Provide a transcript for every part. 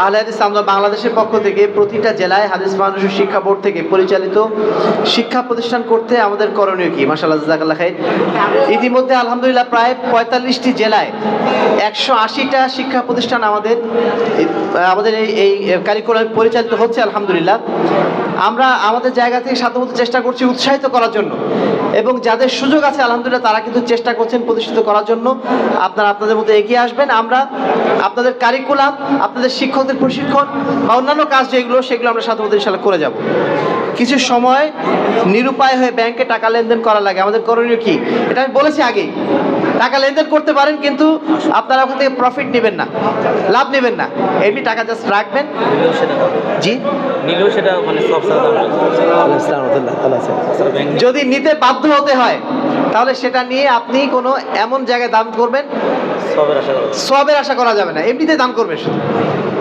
আহলে হাদিস আমরা বাংলাদেশের পক্ষ থেকে প্রতিটা জেলায় হাদিস মানুষ শিক্ষা বোর্ড থেকে পরিচালিত শিক্ষা প্রতিষ্ঠান করতে আমাদের করণীয় কি? মাসাল্লাহ জাজাকাল্লাহ খাই ইতিমধ্যে আলহামদুলিল্লাহ প্রায় পঁয়তাল্লিশটি জেলায় একশো আশিটা শিক্ষা প্রতিষ্ঠান আমাদের আমাদের এই এই কারিকুলাম পরিচালিত হচ্ছে, আলহামদুলিল্লাহ। আমরা আমাদের জায়গা থেকে সাধ্যমতো চেষ্টা করছি উৎসাহিত করার জন্য। এবং যাদের সুযোগ আছে, আলহামদুলিল্লাহ, তারা কিন্তু চেষ্টা করছেন প্রতিষ্ঠিত করার জন্য। আপনারা আপনাদের মধ্যে এগিয়ে আসবেন। আমরা আপনাদের কারিকুলাম আপনাদের শিক্ষকদের প্রশিক্ষণ বা অন্যান্য কাজ যেগুলো, সেগুলো আমরা সাধ্যমতো ইনশাল্লাহ করে যাব। কিছু সময় নিরুপায় হয়ে ব্যাংকে টাকা লেনদেন করা লাগে। আমাদের করণীয় কি? এটা আমি বলেছি আগেই। টাকা লেনদেন করতে পারেন, কিন্তু আপনারা ওখান থেকে প্রফিট নেবেন না। লাভ নেবেন না। এমনি টাকা জাস্ট রাখবেন। নিলেও সেটা জি? নিলেও সেটা মানে সব যদি নিতে বাধ্য হতে হয় তাহলে সেটা নিয়ে আপনি কোনো এমন জায়গায় দান করবেন সবের আশা করা সবের আশা করা যাবে না। এমনিতে দাম করবে শুধু।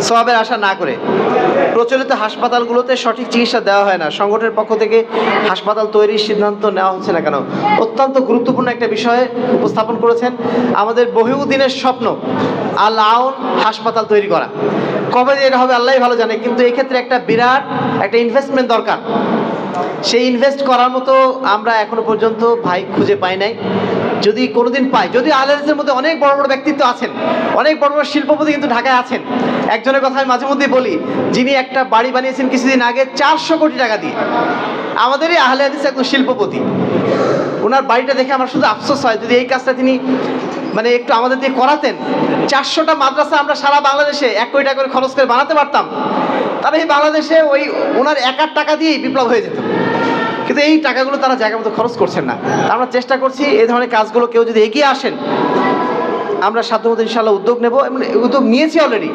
সবের আশা না করে। প্রচলিত হাসপাতালগুলোতে সঠিক চিকিৎসা দেওয়া হয় না। সংগঠনের পক্ষ থেকে হাসপাতাল তৈরির সিদ্ধান্ত নেওয়া হচ্ছে না কেন? অত্যন্ত গুরুত্বপূর্ণ একটা বিষয় উপস্থাপন করেছেন আমাদের বহুদিনের স্বপ্ন আল আউন হাসপাতাল তৈরি করা। কবে এটা হবে আল্লাহ ভালো জানে, কিন্তু এক্ষেত্রে একটা বিরাট, একটা ইনভেস্টমেন্ট দরকার। সেই ইনভেস্ট করার মতো আমরা এখনও পর্যন্ত ভাই খুঁজে পাই নাই। যদি কোনোদিন পাই, যদি আলহাজের মধ্যে অনেক বড় বড় ব্যক্তিত্ব আছেন, অনেক বড় বড় শিল্পপতি কিন্তু ঢাকায় আছেন, একজনের কথা আমি মাঝে মধ্যে বলি, যিনি একটা বাড়ি বানিয়েছেন কিছুদিন আগে চারশো কোটি টাকা দিয়ে। আমাদেরই আহলে হাদিস একজন শিল্পপতি। ওনার বাড়িটা দেখে আমার শুধু আফসোস হয়। যদি এই কাজটা তিনি মানে একটু আমাদের দিয়ে করাতেন, চারশোটা মাদ্রাসা আমরা সারা বাংলাদেশে এক কোটি টাকা করে খরচ করে বানাতে পারতাম, তাহলে এই বাংলাদেশে ওই ওনার একার টাকা দিয়েই বিপ্লব হয়ে যেত। কিন্তু এই টাকাগুলো তারা জায়গা মতো খরচ করছেন না। আমরা চেষ্টা করছি এই ধরনের কাজগুলো কেউ যদি এগিয়ে আসেন, আমরা সাধ্যমতো ইনশাল্লাহ উদ্যোগ নেব এবং উদ্যোগ নিয়েছি অলরেডি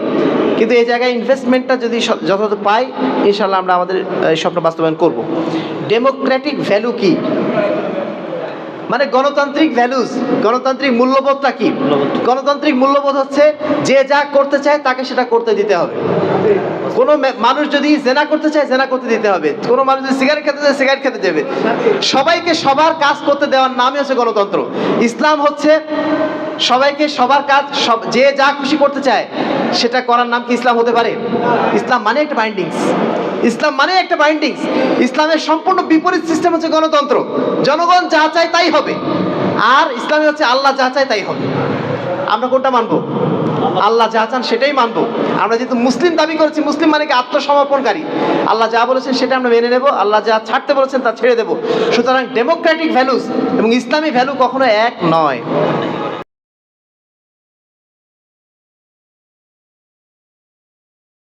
কিন্তু এই জায়গায় ইনভেস্টমেন্টটা যদি যথাযথ পাই ইনশাল্লাহ আমরা আমাদের স্বপ্ন বাস্তবায়ন করব। ডেমোক্রেটিক ভ্যালু কি? মানে গণতান্ত্রিক ভ্যালুজ গণতান্ত্রিক মূল্যবোধটা কি? গণতান্ত্রিক মূল্যবোধ হচ্ছে যে যা করতে চায় তাকে সেটা করতে দিতে হবে। কোনো মানুষ যদি জেনা করতে চায় জেনা করতে দিতে হবে। কোনো মানুষ যদি সিগারেট খেতে চায় সিগারেট খেতে দেবে। সবাইকে সবার কাজ করতে দেওয়ার নামই হচ্ছে গণতন্ত্র। ইসলাম হচ্ছে সবাইকে সবার কাজ সব যে যা খুশি করতে চায় সেটা করার নাম কি ইসলাম হতে পারে? ইসলাম মানে একটা বাইন্ডিংস ইসলাম মানে একটা বাইন্ডিংস ইসলামের সম্পূর্ণ বিপরীত সিস্টেম হচ্ছে গণতন্ত্র। জনগণ যা চায় তাই হবে। আর ইসলামে হচ্ছে আল্লাহ যা চায় তাই হবে। আমরা কোনটা মানবো? আল্লাহ যা চান সেটাই মানবো। আমরা যেহেতু মুসলিম দাবি করেছি, মুসলিম মানে কি আত্মসমর্পণকারী। আল্লাহ যা বলেছেন সেটা আমরা মেনে নেব। আল্লাহ যা ছাড়তে বলেছেন তা ছেড়ে দেবো। সুতরাং ডেমোক্রেটিক ভ্যালুস এবং ইসলামী ভ্যালু কখনো এক নয়।